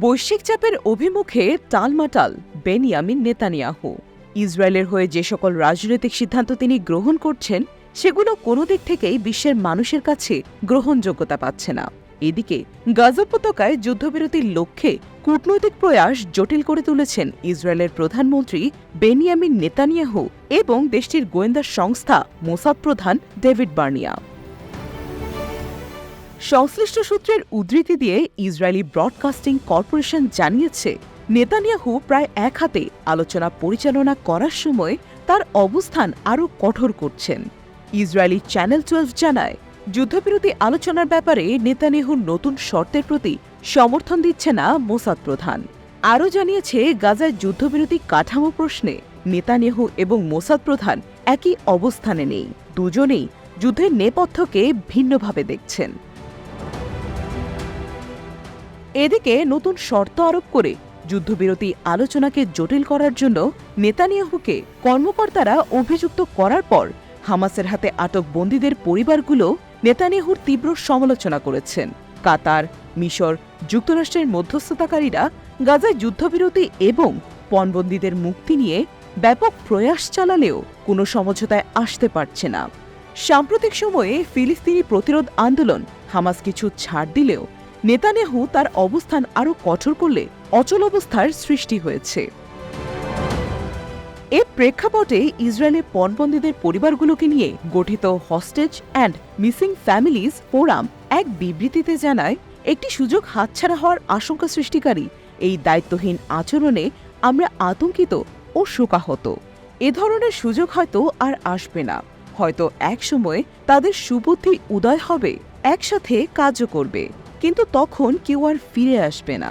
বৈশ্বিক চাপের অভিমুখে টালমাটাল বেনিয়ামিন নেতানিয়াহু। ইসরায়েলের হয়ে যে সকল রাজনৈতিক সিদ্ধান্ত তিনি গ্রহণ করছেন, সেগুলো কোনো দিক থেকেই বিশ্বের মানুষের কাছে গ্রহণযোগ্যতা পাচ্ছে না। এদিকে, গাজা যুদ্ধবিরতির লক্ষ্যে কূটনৈতিক প্রয়াস জটিল করে তুলেছেন ইসরায়েলের প্রধানমন্ত্রী বেনিয়ামিন নেতানিয়াহু এবং দেশটির গোয়েন্দা সংস্থা মোসাদ প্রধান ডেভিড বার্নিয়া। সংশ্লিষ্ট সূত্রের উদ্ধৃতি দিয়ে ইসরায়েলি ব্রডকাস্টিং কর্পোরেশন জানিয়েছে, নেতানিয়াহু প্রায় এক হাতে আলোচনা পরিচালনা করার সময় তার অবস্থান আরও কঠোর করছেন। ইসরায়েলি চ্যানেল টুয়েলভ জানায়, যুদ্ধবিরতি আলোচনার ব্যাপারে নেতানিয়াহুর নতুন শর্তের প্রতি সমর্থন দিচ্ছে না মোসাদ প্রধান। আরও জানিয়েছে, গাজায় যুদ্ধবিরতি কাঠামো প্রশ্নে নেতানিয়াহু এবং মোসাদ প্রধান একই অবস্থানে নেই। দুজনেই যুদ্ধের নেপথ্যকে ভিন্নভাবে দেখছেন। এদিকে নতুন শর্ত আরোপ করে যুদ্ধবিরতি আলোচনাকে জটিল করার জন্য নেতানিয়াহুকে কর্মকর্তারা অভিযুক্ত করার পর হামাসের হাতে আটক বন্দীদের পরিবারগুলো নেতানিয়াহুর তীব্র সমালোচনা করেছেন। কাতার, মিশর, যুক্তরাষ্ট্রের মধ্যস্থতাকারীরা গাজায় যুদ্ধবিরতি এবং পণবন্দীদের মুক্তি নিয়ে ব্যাপক প্রয়াস চালালেও কোনো সমঝোতায় আসতে পারছে না। সাম্প্রতিক সময়ে ফিলিস্তিনি প্রতিরোধ আন্দোলন হামাস কিছু ছাড় দিলেও নেতানিয়াহু তার অবস্থান আরও কঠোর করলে অচল অবস্থার সৃষ্টি হয়েছে। এর প্রেক্ষাপটে ইসরায়েলের পণবন্দীদের পরিবারগুলোকে নিয়ে গঠিত hostage and missing families forum এক বিবৃতিতে জানায়, একটি সুযোগ হাতছাড়া হওয়ার আশঙ্কা সৃষ্টিকারী এই দায়িত্বহীন আচরণে আমরা আতঙ্কিত ও শোকাহত। এ ধরনের সুযোগ হয়তো আর আসবে না। হয়তো একসময় তাদের সুবুদ্ধি উদয় হবে, একসাথে কাজও করবে। কিন্তু তখন কেউ আর ফিরে আসবে না।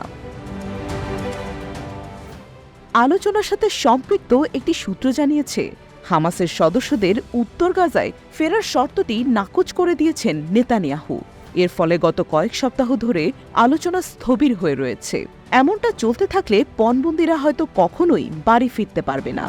আলোচনার সাথে সম্পৃক্ত একটি সূত্র জানিয়েছে, হামাসের সদস্যদের উত্তর গাজায় ফেরার শর্তটি নাকচ করে দিয়েছেন নেতানিয়াহু। এর ফলে গত কয়েক সপ্তাহ ধরে আলোচনা স্থবির হয়ে রয়েছে। এমনটা চলতে থাকলে পণবন্দিরা হয়তো কখনোই বাড়ি ফিরতে পারবে না।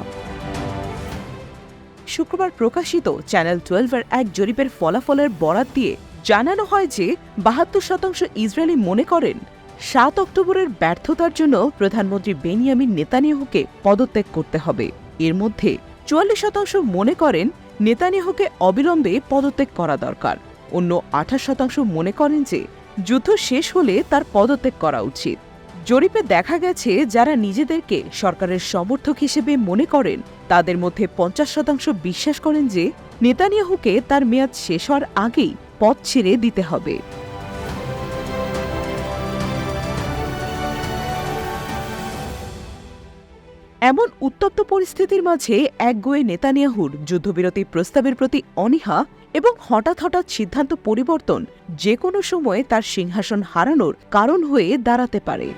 শুক্রবার প্রকাশিত চ্যানেল টুয়েলভের এক জরিপের ফলাফলের বরাত দিয়ে জানানো হয় যে বাহাত্তর শতাংশ ইসরায়েলি মনে করেন সাত অক্টোবরের ব্যর্থতার জন্য প্রধানমন্ত্রী বেনিয়ামিন নেতানিয়াহুকে পদত্যাগ করতে হবে। এর মধ্যে চুয়াল্লিশ শতাংশ মনে করেন নেতানিয়াহুকে অবিলম্বে পদত্যাগ করা দরকার। অন্য আঠাশ শতাংশ মনে করেন যে যুদ্ধ শেষ হলে তার পদত্যাগ করা উচিত। জরিপে দেখা গেছে, যারা নিজেদেরকে সরকারের সমর্থক হিসেবে মনে করেন, তাদের মধ্যে পঞ্চাশ শতাংশ বিশ্বাস করেন যে নেতানিয়াহুকে তার মেয়াদ শেষ হওয়ার আগেই পথ ছেড়ে দিতে হবে। এমন উত্তপ্ত পরিস্থিতির মাঝে একগুয়ে নেতানিয়াহুর যুদ্ধবিরতি প্রস্তাবের প্রতি অনীহা এবং হঠাৎ হঠাৎ সিদ্ধান্ত পরিবর্তন যে কোনো সময়ে তার সিংহাসন হারানোর কারণ হয়ে দাঁড়াতে পারে।